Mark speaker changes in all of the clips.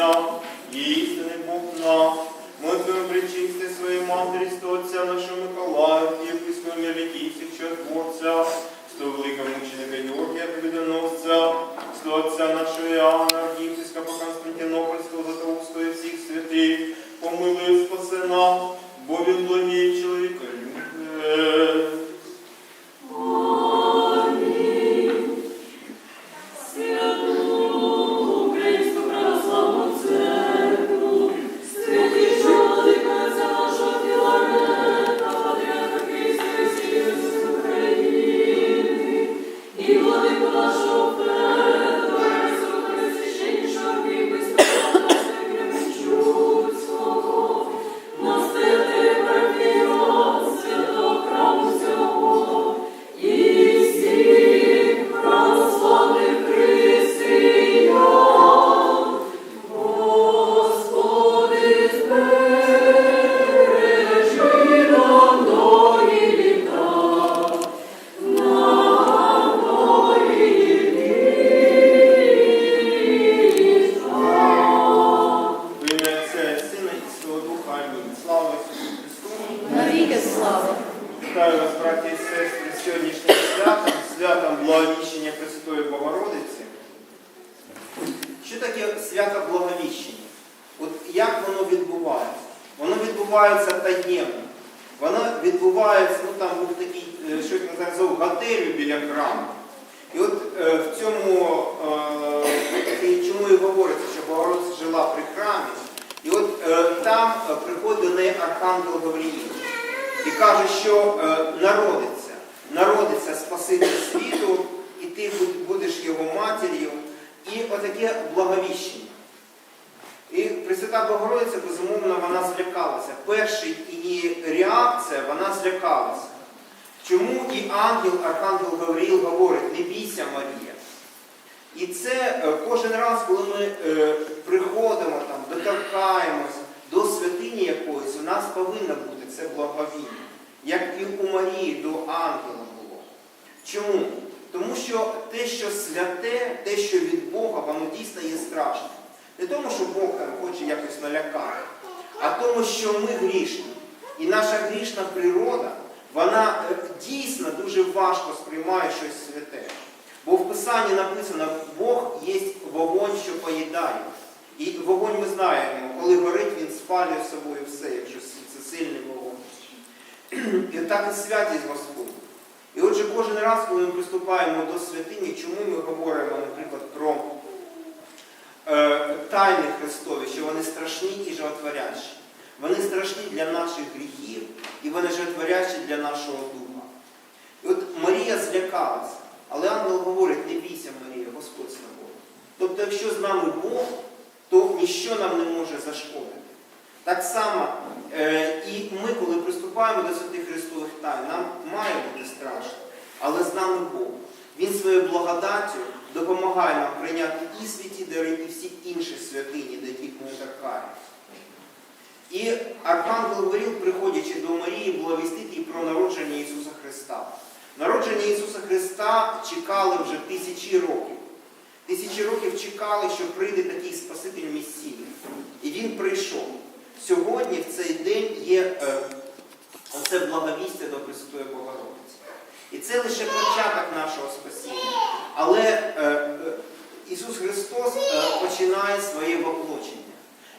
Speaker 1: Господня, істинний Бог наш, молитвами причисти своєї матері, сто отця нашого Миколая, єпископа Мелітійців, чудотворця, сто великого мученика Георгія Побідоносця, сто отця нашого Іоанна, єпископа Константинопольського, Златоуста і всіх святих, помилуй спаси нас, бо він чоловіка з сьогоднішнім святом, святом Благовіщення Пресвятої Богородиці. Що таке свято Благовіщення? От як воно відбувається? Воно відбувається таємно. Воно відбувається, ну там був такий, е, що я назвав, готелю біля храму. І от е, в цьому, е, і чому і говориться, що Богородиця жила при храмі, і от е, там приходить до неї Архангел Гавриїл і каже, що е, народиться, народиться Спаситель світу, і ти будеш його матір'ю, і отаке благовіщення. І Пресвята Богородиця, безумовно, вона злякалася. Перша її реакція, вона злякалася. Чому і ангел, Архангел Гавріл говорить, не бійся Марія. І це е, кожен раз, коли ми е, приходимо, там, доторкаємось до святині якоїсь, у нас повинно бути це благовіння, як і у Марії до ангела було. Чому? Тому що те, що святе, те, що від Бога, воно дійсно є страшним. Не тому, що Бог хоче якось налякати, а тому, що ми грішні. І наша грішна природа, вона е, дійсно дуже важко сприймає щось святе. Бо в Писанні написано, Бог є вогонь, що поїдає. І вогонь ми знаємо, коли горить, він спалює собою все, якщо. І так і святість Господь. І отже, кожен раз, коли ми приступаємо до святині, чому ми говоримо, наприклад, про е, тайни Христові, що вони страшні і животворящі. Вони страшні для наших гріхів і вони животворящі для нашого духа. І от Марія злякалася, але ангел говорить, не бійся, Марія, Господь з тобою. Тобто, якщо з нами Бог, то ніщо нам не може зашкодити. Так само і ми, коли приступаємо до святих Христових тайн, нам має бути страшно, але з нами Бог. Він своєю благодаттю допомагає нам прийняти і святі дари, і всі інші святині, до яких ми торкаємося. І Архангел Гавріл, приходячи до Марії, благовістити їй про народження Ісуса Христа. Народження Ісуса Христа чекали вже тисячі років. Тисячі років чекали, що прийде такий Спаситель Месія. І він прийшов. Сьогодні, в цей день, є е, оце благовістя до Пресвятої Богородиці. І це лише початок нашого спасіння. Але е, е, Ісус Христос починає своє воплочення.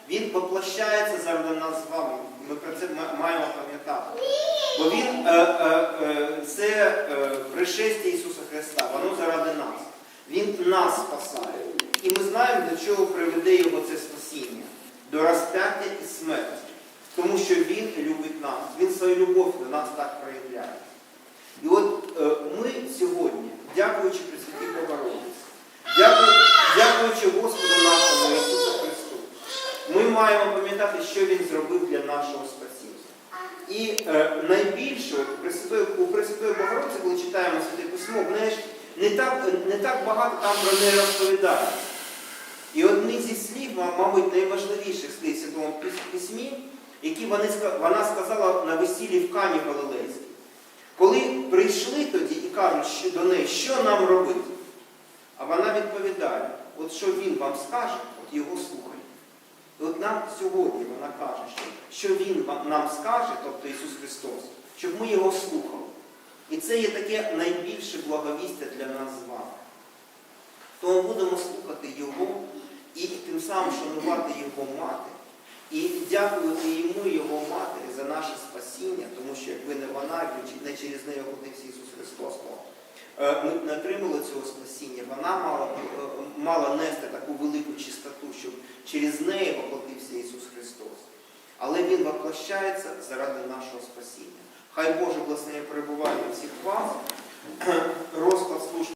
Speaker 1: Він воплощається заради нас з вами. Ми про це маємо пам'ятати. Бо Він це пришестя Ісуса Христа, воно заради нас. Він нас спасає. І ми знаємо, до чого приведе його це спасіння. До розп'яття і смерті. Тому що Він любить нас. Він свою любов до нас так проявляє. І от е, ми сьогодні, дякуючи Пресвятій Богородиці, дякую, дякуючи Господу нашому Ісусу Христу, ми маємо пам'ятати, що Він зробив для нашого спасіння. І е, найбільше у Пресвятої Богородиці, коли читаємо Святе Письмо, не так, не так багато там про неї розповідає. І одні зі слів, мабуть, найважливіших слів які вона сказала на весіллі в Кані Галилейській. Коли прийшли тоді і кажуть до неї, що нам робити? А вона відповідає, от що він вам скаже, от його слухайте. І от нам сьогодні вона каже, що Він нам скаже, тобто Ісус Христос, щоб ми його слухали. І це є таке найбільше благовістя для нас з вами. Тому будемо слухати Його і тим самим шанувати Його мати. І дякувати йому і його матері за наше спасіння, тому що якби не вона, не через неї оплатився Ісус Христос, то е, ми б не отримали цього спасіння. Вона мала, е, мала нести таку велику чистоту, щоб через неї оплатився Ісус Христос. Але Він воплощається заради нашого спасіння. Хай Боже благословення перебуває у всіх вас. Розклад служб.